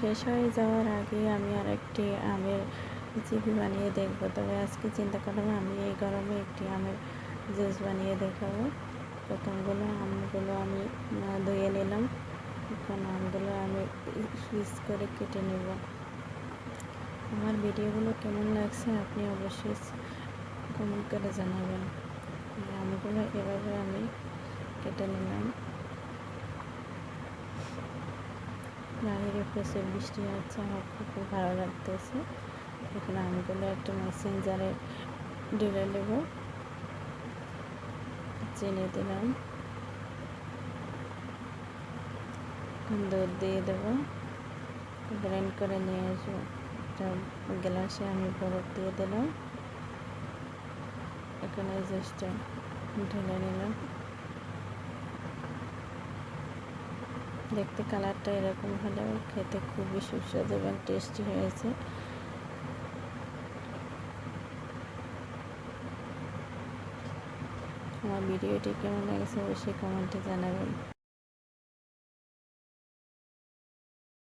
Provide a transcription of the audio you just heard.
শেষ হয়ে যাওয়ার আগে আমি আরেকটি আমের রেসিপি বানিয়ে দেখব। তবে আজকে চিন্তা করলাম আমি এই গরমে একটি আমের জুস বানিয়ে দেখাবো। প্রথমগুলো আমগুলো আমি ধুয়ে নিলাম। এখন আমগুলো আমি পিস করে কেটে নেব। আমার ভিডিওগুলো কেমন লাগছে আপনি অবশ্যই কমেন্ট করে জানাবেন। আমগুলো এভাবে আমি কেটে নিলাম। বাইরে প্রচুর বৃষ্টি হচ্ছে, আমার খুব ভালো লাগতেছে। এখানে আমগুলো একটা মেশিন জারে ঢেলে নেব। চিনি দিলাম। দুধ দিয়ে দেবো। ব্লেন্ড করে নিয়ে আসব। একটা গ্লাসে আমি বরফ দিয়ে দিলাম। এখানে জুসটা ঢেলে নিলাম। দেখতে কালারটা এরকম হলেও খেতে খুবই সুস্বাদু এবং টেস্টি হয়েছে। আমার ভিডিওটি কেমন লেগেছে অবশ্যই কমেন্টে জানাবেন।